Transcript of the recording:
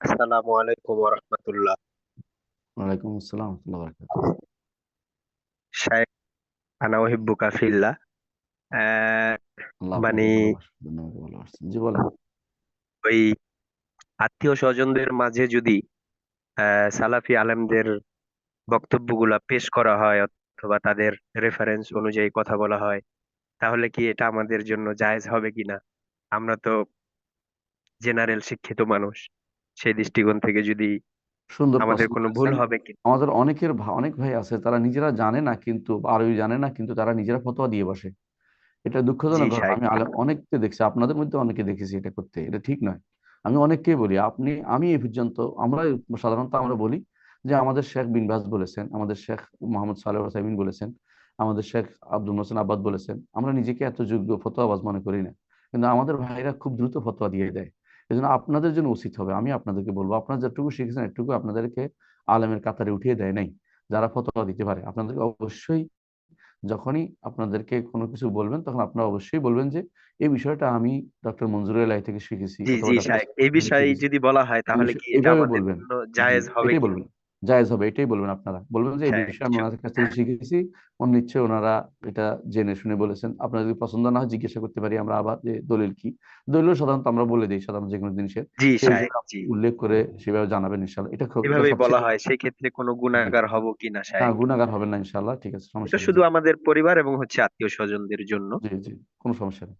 আসসালামু আলাইকুম ওয়া রাহমাতুল্লাহ। ওয়ালাইকুম আসসালাম ওয়া বারাকাতুহু। শায়েখ আনা উহিব্বুকা ফিল্লাহ মানে জি বলেন। ওই আত্মীয় স্বজনদের মাঝে যদি সালাফি আলেমদের বক্তব্যগুলা পেশ করা হয় অথবা তাদের রেফারেন্স অনুযায়ী কথা বলা হয় তাহলে কি এটা আমাদের জন্য জায়েজ হবে কিনা? আমরা তো জেনারেল শিক্ষিত মানুষ। সেই দৃষ্টিকোণ থেকে যদি সুন্দর আমাদের প্রশ্ন কোনো ভুল করেছেন। হবে কি আমাদের অনেকের ভা- অনেক ভাই আছে তারা নিজেরা জানে না কিন্তু আরবি জানে না কিন্তু তারা নিজেরা ফতোয়া দিয়ে বসে। এটা জি দুঃখজনক ঘটনা আমি আলে- অনেককে দেখছি আপনাদের মধ্যে অনেকে দেখেছি এটা করতে। এটা ঠিক নয়। আমি অনেককেই বলি আপনি আমি এই পর্যন্ত আমরা সাধারণত আমরা বলি যে আমাদের শেখ বিন বাজ বলেছেন আমাদের শেখ মোহাম্মদ সালেহ হোসাইমিন বলেছেন আমাদের শেখ আব্দুল হোসেন আব্বাদ বলেছেন আমরা নিজেকে এত যোগ্য ফতোয়াবাজ মনে করি না। কিন্তু আমাদের ভাইরা খুব দ্রুত ফতোয়া দিয়ে দেয়। এই জন্য আপনাদের জন্য উচিত হবে। আমি আপনাদেরকে বলব আপনারা যেটুকু শিখেছেন এটুকু আপনাদেরকে আলেমের কাতারে উঠিয়ে দেয় নাই যারা ফতোয়া দিতে পারে। আপনাদেরকে অবশ্যই যখনই আপনাদেরকে কোনো কিছু বলবেন তখন আপনারা অবশ্যই বলবেন যে এই বিষয়টা আমি ডক্টর মঞ্জুরুল এলাই থেকে শিখেছি এই বিষয়ে যদি বলা হয় তাহলে কি এটা আমাদের বলবেন। জন্য জায়েজ হবে কি? বলবেন। জায়েজ হবে এটাই বলবেন আপনারা। বলবেন যে এই হ্যাঁ বিষয়ে আমি ওনাদের কাছ থেকে শিখেছি ওর নিশ্চয়ই ওনারা এটা জেনে শুনে বলেছেন। আপনার যদি পছন্দ না হয় জিজ্ঞাসা করতে পারি আমরা আবার যে দলিল কি। দলিল সাধারণত আমরা বলে দিই সাধারণত যে কোনো জিনিসের উল্লেখ করে সেভাবে জানাবেন ইনশাল্লাহ এটা খুব এভাবেই বলা হয় সেই ক্ষেত্রে কোনো জি গুনাহগার হব কিনা না শায়েখ গুনাহগার হবেন না ইনশাল্লাহ ঠিক আছে সমস্যা শুধু আমাদের পরিবার এবং হচ্ছে আত্মীয় স্বজনদের জন্য। জি জি কোনো সমস্যা নেই।